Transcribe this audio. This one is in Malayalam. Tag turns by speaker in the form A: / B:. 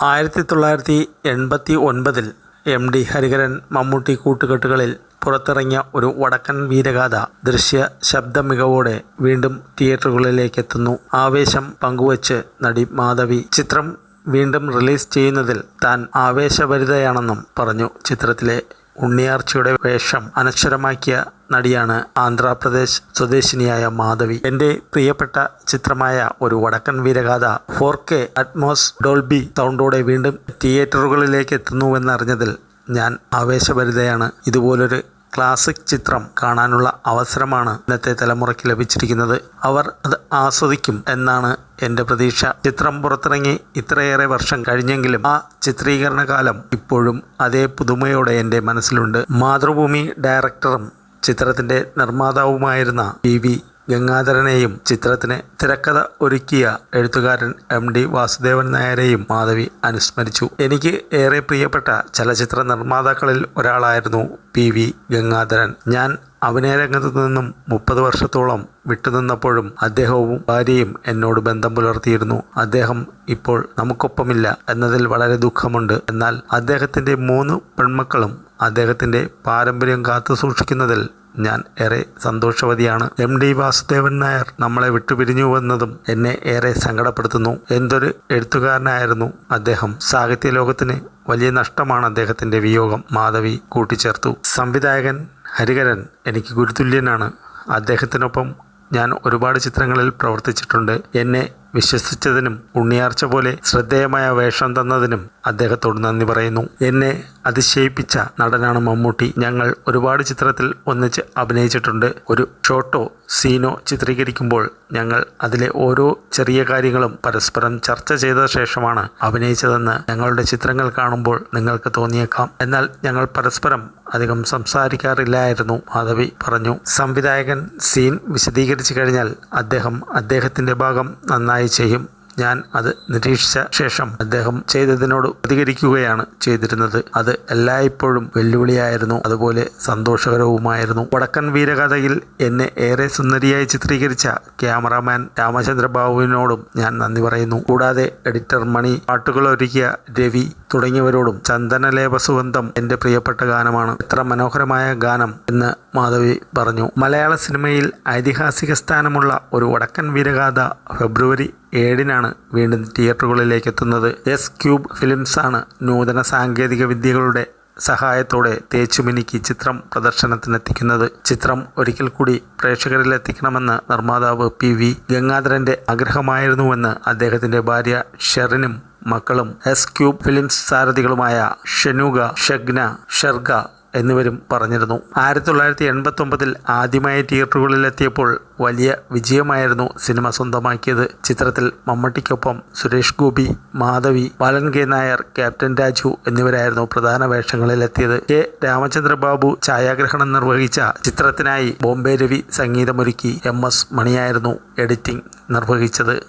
A: ആയിരത്തി തൊള്ളായിരത്തി എൺപത്തി ഒൻപതിൽ എം ഡി ഹരിഹരൻ മമ്മൂട്ടി കൂട്ടുകെട്ടുകളിൽ പുറത്തിറങ്ങിയ ഒരു വടക്കൻ വീരഗാഥ ദൃശ്യ ശബ്ദ മികവോടെ വീണ്ടും തിയേറ്ററുകളിലേക്ക് എത്തുന്നു ആവേശം പങ്കുവച്ച് നടി മാധവി ചിത്രം വീണ്ടും റിലീസ് ചെയ്യുന്നതിൽ താൻ ആവേശഭരിതയാണെന്നും പറഞ്ഞു ചിത്രത്തിലെ ഉണ്ണിയാർച്ചയുടെ വേഷം അനശ്വരമാക്കിയ നടിയാണ് ആന്ധ്രാപ്രദേശ് സ്വദേശിനിയായ മാധവി. എന്റെ പ്രിയപ്പെട്ട ചിത്രമായ Oru Vadakkan Veeragatha four K Atmos Dolby സൗണ്ടോടെ വീണ്ടും തിയേറ്ററുകളിലേക്ക് എത്തുന്നുവെന്നറിഞ്ഞതിൽ ഞാൻ ആവേശഭരിതയാണ്. ഇതുപോലൊരു ക്ലാസിക് ചിത്രം കാണാനുള്ള അവസരമാണ് ഇന്നത്തെ തലമുറയ്ക്ക് ലഭിച്ചിരിക്കുന്നത്. അവർ അത് ആസ്വദിക്കും എന്നാണ് എന്റെ പ്രതീക്ഷ. ചിത്രം പുറത്തിറങ്ങി ഇത്രയേറെ വർഷം കഴിഞ്ഞെങ്കിലും ആ ചിത്രീകരണ കാലം ഇപ്പോഴും അതേ പുതുമയോടെ എന്റെ മനസ്സിലുണ്ട്. മാതൃഭൂമി ഡയറക്ടറും ചിത്രത്തിന്റെ നിർമ്മാതാവുമായിരുന്ന പി വി ഗംഗാധരനെയും ചിത്രത്തിന് തിരക്കഥ ഒരുക്കിയ എഴുത്തുകാരൻ എം ഡി വാസുദേവൻ നായരെയും മാധവി അനുസ്മരിച്ചു. എനിക്ക് ഏറെ പ്രിയപ്പെട്ട ചലച്ചിത്ര നിർമ്മാതാക്കളിൽ ഒരാളായിരുന്നു പി വി ഗംഗാധരൻ. ഞാൻ അഭിനയ രംഗത്തു നിന്നും മുപ്പത് വർഷത്തോളം വിട്ടുനിന്നപ്പോഴും അദ്ദേഹവും ഭാര്യയും എന്നോട് ബന്ധം പുലർത്തിയിരുന്നു. അദ്ദേഹം ഇപ്പോൾ നമുക്കൊപ്പമില്ല എന്നതിൽ വളരെ ദുഃഖമുണ്ട്. എന്നാൽ അദ്ദേഹത്തിന്റെ മൂന്ന് പെൺമക്കളും അദ്ദേഹത്തിന്റെ പാരമ്പര്യം കാത്തു സൂക്ഷിക്കുന്നതിൽ ഞാൻ ഏറെ സന്തോഷവതിയാണ്. എം ഡി വാസുദേവൻ നായർ നമ്മളെ വിട്ടുപിരിഞ്ഞു വിട്ടുപിരിഞ്ഞുവെന്നതും എന്നെ ഏറെ സങ്കടപ്പെടുത്തുന്നു. എന്തൊരു എഴുത്തുകാരനായിരുന്നു അദ്ദേഹം. സാഹിത്യ ലോകത്തിന് വലിയ നഷ്ടമാണ് അദ്ദേഹത്തിന്റെ വിയോഗം. മാധവി കൂട്ടിച്ചേർത്തു. സംവിധായകൻ ഹരികരൻ എനിക്ക് ഗുരുതുല്യനാണ്. അദ്ദേഹത്തിനൊപ്പം ഞാൻ ഒരുപാട് ചിത്രങ്ങളിൽ പ്രവർത്തിച്ചിട്ടുണ്ട്. എന്നെ വിശ്വസിച്ചതിനും ഉണ്ണിയാർച്ച പോലെ ശ്രദ്ധേയമായ വേഷം തന്നതിനും അദ്ദേഹത്തോട് നന്ദി പറയുന്നു. എന്നെ അതിശയിപ്പിച്ച നടനാണ് മമ്മൂട്ടി. ഞങ്ങൾ ഒരുപാട് ചിത്രത്തിൽ ഒന്നിച്ച് അഭിനയിച്ചിട്ടുണ്ട്. ഒരു ഷോട്ടോ സീനോ ചിത്രീകരിക്കുമ്പോൾ ഞങ്ങൾ അതിലെ ഓരോ ചെറിയ കാര്യങ്ങളും പരസ്പരം ചർച്ച ചെയ്ത ശേഷമാണ് അഭിനയിച്ചതെന്ന് ഞങ്ങളുടെ ചിത്രങ്ങൾ കാണുമ്പോൾ നിങ്ങൾക്ക് തോന്നിയേക്കാം. എന്നാൽ ഞങ്ങൾ പരസ്പരം അധികം സംസാരിക്കാറില്ലായിരുന്നു മാധവി പറഞ്ഞു. സംവിധായകൻ സീൻ വിശദീകരിച്ചു കഴിഞ്ഞാൽ അദ്ദേഹം അദ്ദേഹത്തിന്റെ ഭാഗം നന്നായി ചെയ്യും. ഞാൻ അത് നിരീക്ഷിച്ച ശേഷം അദ്ദേഹം ചെയ്തതിനോട് പ്രതികരിക്കുകയാണ് ചെയ്തിരുന്നത്. അത് എല്ലായ്പ്പോഴും വെല്ലുവിളിയായിരുന്നു. അതുപോലെ സന്തോഷകരവുമായിരുന്നു. വടക്കൻ വീരകഥയിൽ എന്നെ ഏറെ സുന്ദരിയായി ചിത്രീകരിച്ച ക്യാമറാമാൻ രാമചന്ദ്ര ബാബുവിനോടും ഞാൻ നന്ദി പറയുന്നു. കൂടാതെ എഡിറ്റർ മണി പാട്ടുകൾ ഒരുക്കിയ രവി തുടങ്ങിയവരോടും ചന്ദനലേപ സുഗന്ധം എന്റെ പ്രിയപ്പെട്ട ഗാനമാണ്. എത്ര മനോഹരമായ ഗാനം എന്ന് മാധവി പറഞ്ഞു. മലയാള സിനിമയിൽ ഐതിഹാസിക സ്ഥാനമുള്ള ഒരു വടക്കൻ വീരഗാഥ ഫെബ്രുവരി ഏഴിനാണ് വീണ്ടും തിയേറ്ററുകളിലേക്ക് എത്തുന്നത് എസ് ക്യൂബ് ഫിലിംസാണ് നൂതന സാങ്കേതിക വിദ്യകളുടെ സഹായത്തോടെ തേച്ചുമിനിക്ക് ചിത്രം പ്രദർശനത്തിനെത്തിക്കുന്നത്. ചിത്രം ഒരിക്കൽ കൂടി പ്രേക്ഷകരിലെത്തിക്കണമെന്ന് നിർമ്മാതാവ് പി വി ഗംഗാധരന്റെ ആഗ്രഹമായിരുന്നുവെന്ന് അദ്ദേഹത്തിന്റെ ഭാര്യ ഷെറിനും മക്കളും. എസ് ക്യൂബ് ഫിലിംസ് സാരഥികളുമായ ഷെനൂഗ ഷഗ്ന ഷെർഗ എന്നിവരും പറഞ്ഞിരുന്നു. ആയിരത്തി തൊള്ളായിരത്തി എൺപത്തി ഒമ്പതിൽ ആദ്യമായി തിയേറ്ററുകളിലെത്തിയപ്പോൾ വലിയ വിജയമായിരുന്നു സിനിമ സ്വന്തമാക്കിയത്. ചിത്രത്തിൽ മമ്മട്ടിക്കൊപ്പം സുരേഷ് ഗോപി മാധവി ബാലൻ കെ നായർ ക്യാപ്റ്റൻ രാജു എന്നിവരായിരുന്നു പ്രധാന വേഷങ്ങളിലെത്തിയത്. കെ രാമചന്ദ്ര ബാബു ഛായാഗ്രഹണം നിർവഹിച്ച ചിത്രത്തിനായി ബോംബെ രവി സംഗീതമൊരുക്കി എം എസ് മണിയായിരുന്നു എഡിറ്റിംഗ് നിർവഹിച്ചത്.